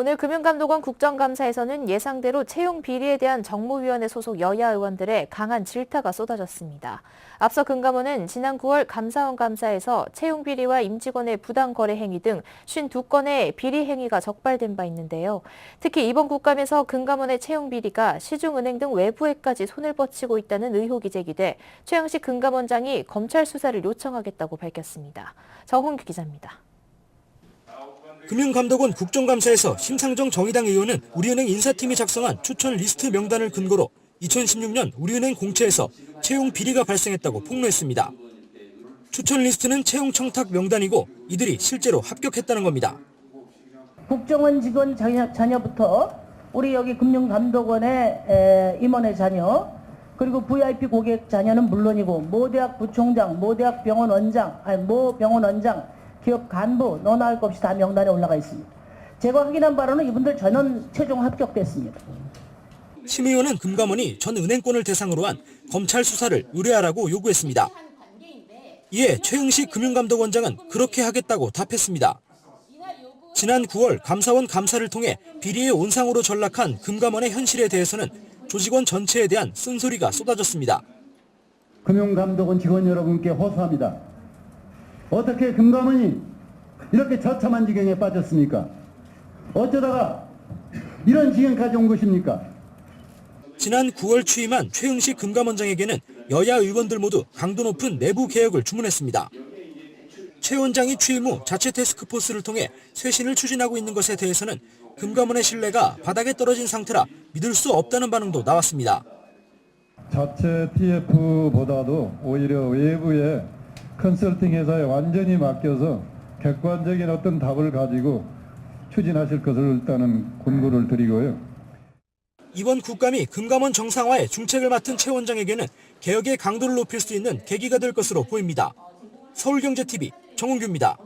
오늘 금융감독원 국정감사에서는 예상대로 채용 비리에 대한 정무위원회 소속 여야 의원들의 강한 질타가 쏟아졌습니다. 앞서 금감원은 지난 9월 감사원 감사에서 채용 비리와 임직원의 부당 거래 행위 등 52건의 비리 행위가 적발된 바 있는데요. 특히 이번 국감에서 금감원의 채용 비리가 시중은행 등 외부에까지 손을 뻗치고 있다는 의혹이 제기돼 최영식 금감원장이 검찰 수사를 요청하겠다고 밝혔습니다. 정훈규 기자입니다. 금융감독원 국정감사에서 심상정 정의당 의원은 우리은행 인사팀이 작성한 추천 리스트 명단을 근거로 2016년 우리은행 공채에서 채용 비리가 발생했다고 폭로했습니다. 추천 리스트는 채용 청탁 명단이고 이들이 실제로 합격했다는 겁니다. 국정원 직원 자녀, 자녀부터 우리 여기 금융감독원의 에, 임원의 자녀 그리고 VIP 고객 자녀는 물론이고 모 대학 부총장, 모 대학 병원 원장, 아니 모 병원 원장, 기업 간부 너나 할 것 없이 다 명단에 올라가 있습니다. 제가 확인한 바로는 이분들 전원 최종 합격됐습니다. 심 의원은 금감원이 전 은행권을 대상으로 한 검찰 수사를 의뢰하라고 요구했습니다. 이에 최응식 금융감독원장은 그렇게 하겠다고 답했습니다. 지난 9월 감사원 감사를 통해 비리의 온상으로 전락한 금감원의 현실에 대해서는 조직원 전체에 대한 쓴소리가 쏟아졌습니다. 금융감독원 직원 여러분께 호소합니다. 어떻게 금감원이 이렇게 처참한 지경에 빠졌습니까? 어쩌다가 이런 지경까지 온 것입니까? 지난 9월 취임한 최응식 금감원장에게는 여야 의원들 모두 강도 높은 내부 개혁을 주문했습니다. 최 원장이 취임 후 자체 테스크포스를 통해 쇄신을 추진하고 있는 것에 대해서는 금감원의 신뢰가 바닥에 떨어진 상태라 믿을 수 없다는 반응도 나왔습니다. 자체 TF보다도 오히려 외부의 컨설팅 회사에 완전히 맡겨서 객관적인 어떤 답을 가지고 추진하실 것을 일단은 권고를 드리고요. 이번 국감이 금감원 정상화에 중책을 맡은 최 원장에게는 개혁의 강도를 높일 수 있는 계기가 될 것으로 보입니다. 서울경제TV 정은규입니다.